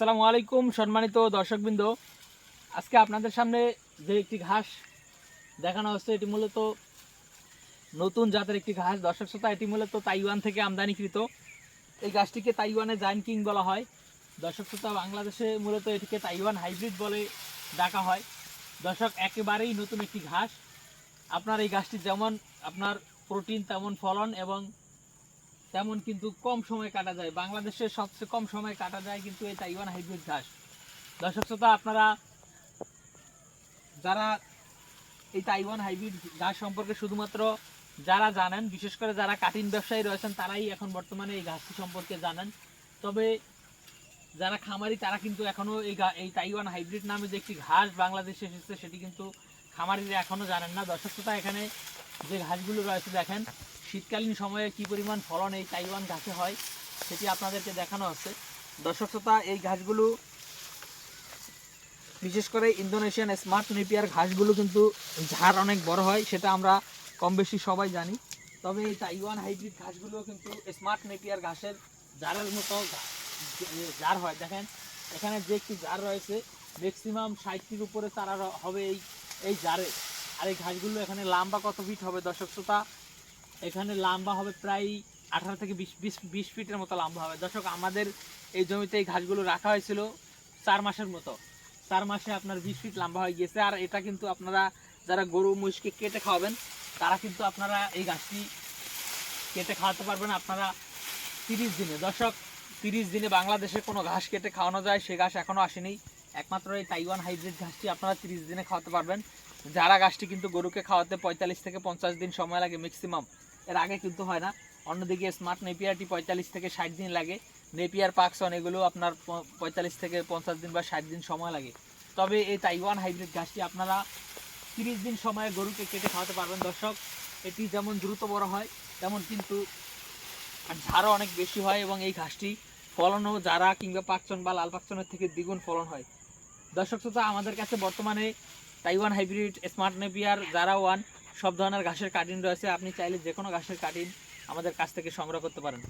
আসসালামু আলাইকুম সম্মানিত দর্শকবৃন্দ। আজকে আপনাদের সামনে যে একটি ঘাস দেখানো হচ্ছে, এটি মূলত নতুন জাতের একটি ঘাস। দর্শক শ্রোতা, এটি মূলত তাইওয়ান থেকে আমদানিকৃত। এই গাছটিকে তাইওয়ানে জাইন কিং বলা হয়। দর্শক শ্রোতা, বাংলাদেশে মূলত এটিকে তাইওয়ান হাইব্রিড বলে ডাকা হয়। দর্শক, একেবারেই নতুন একটি ঘাস। আপনার এই গাছটি যেমন আপনার প্রোটিন, তেমন ফলন এবং তেমন কিন্তু কম সময় কাটা যায়। বাংলাদেশে সবচেয়ে কম সময় কাটা যায় কিন্তু এই তাইওয়ান হাইব্রিড ঘাস। দর্শক শ্রোতা, আপনারা যারা এই তাইওয়ান হাইব্রিড ঘাস সম্পর্কে শুধুমাত্র যারা জানেন, বিশেষ করে যারা কাটিং ব্যবসায়ী রয়েছেন, তারাই এখন বর্তমানে এই ঘাসটি সম্পর্কে জানেন। তবে যারা খামারি, তারা কিন্তু এখনও এই এই তাইওয়ান হাইব্রিড নামে যে একটি ঘাস বাংলাদেশে এসেছে, সেটি কিন্তু খামারিরা এখনও জানেন না। দর্শক শ্রোতা, এখানে যে ঘাসগুলো রয়েছে, দেখেন শীতকালীন সময়ে কি পরিমাণ ফলন এই তাইওয়ান ঘাসে হয় সেটি আপনাদেরকে দেখানো হচ্ছে দর্শক শ্রোতা, এই ঘাসগুলো, বিশেষ করে ইন্দোনেশিয়ান স্মার্ট নেপিয়ার ঘাসগুলো কিন্তু ঝাড় অনেক বড় হয়, সেটা আমরা কম বেশি সবাই জানি। তবে এই তাইওয়ান হাইব্রিড ঘাসগুলো কিন্তু স্মার্ট নেপিয়ার ঘাসের জারের মতো জার হয়। দেখেন, এখানে যে একটি জার রয়েছে ম্যাক্সিমাম ষাটটির উপরে চারা র- হবে এই এই জারে আর এই ঘাসগুলো এখানে লম্বা কত ফিট হবে দর্শক শ্রোতা? এখানে লম্বা হবে প্রায় আঠারো থেকে বিশ বিশ বিশ ফিটের মতো লম্বা হবে। দর্শক, আমাদের এই জমিতে এই ঘাসগুলো রাখা হয়েছিল চার মাসের মতো। চার মাসে আপনার বিশ ফিট লম্বা হয়ে গিয়েছে। আর এটা কিন্তু আপনারা যারা গরু, মহিষকে কেটে খাওয়াবেন, তারা কিন্তু আপনারা এই ঘাসটি কেটে খাওয়াতে পারবেন আপনারা তিরিশ দিনে। দর্শক, তিরিশ দিনে বাংলাদেশে কোনো ঘাস কেটে খাওয়ানো যায়, সে ঘাস এখনও আসেনি। একমাত্র এই তাইওয়ান হাইব্রিড ঘাসটি আপনারা তিরিশ দিনে খাওয়াতে পারবেন। যারা গাছটি কিন্তু গরুকে খাওয়াতে পঁয়তাল্লিশ থেকে পঞ্চাশ দিন সময় লাগে ম্যাক্সিমাম এর আগে কিন্তু হয় না। অন্যদিকে স্মার্ট নেপিয়ারটি পঁয়তাল্লিশ থেকে ষাট দিন লাগে। নেপিয়ার পাকসন এগুলো আপনার পঁয়তাল্লিশ থেকে পঞ্চাশ দিন বা ষাট দিন সময় লাগে। তবে এই তাইওয়ান হাইব্রিড ঘাসটি আপনারা তিরিশ দিন সময়ে গরুকে কেটে খাওয়াতে পারবেন দর্শক। এটি যেমন দ্রুত বড় হয়, তেমন কিন্তু ঝাড়ও অনেক বেশি হয় এবং এই ঘাসটি ফলনও যারা কিংবা পাকচন বা লাল পাকচনের থেকে দ্বিগুণ ফলন হয়। দর্শক শ্রোতা, আমাদের কাছে বর্তমানে তাইওয়ান হাইব্রিড স্মার্ট নেপিয়ার যারা ওয়ান সব ধরনের ঘাসের কাটিং রয়েছে। আপনি চাইলে যে কোনো ঘাসের কাটিং আমাদের কাছ থেকে সংগ্রহ করতে পারেন।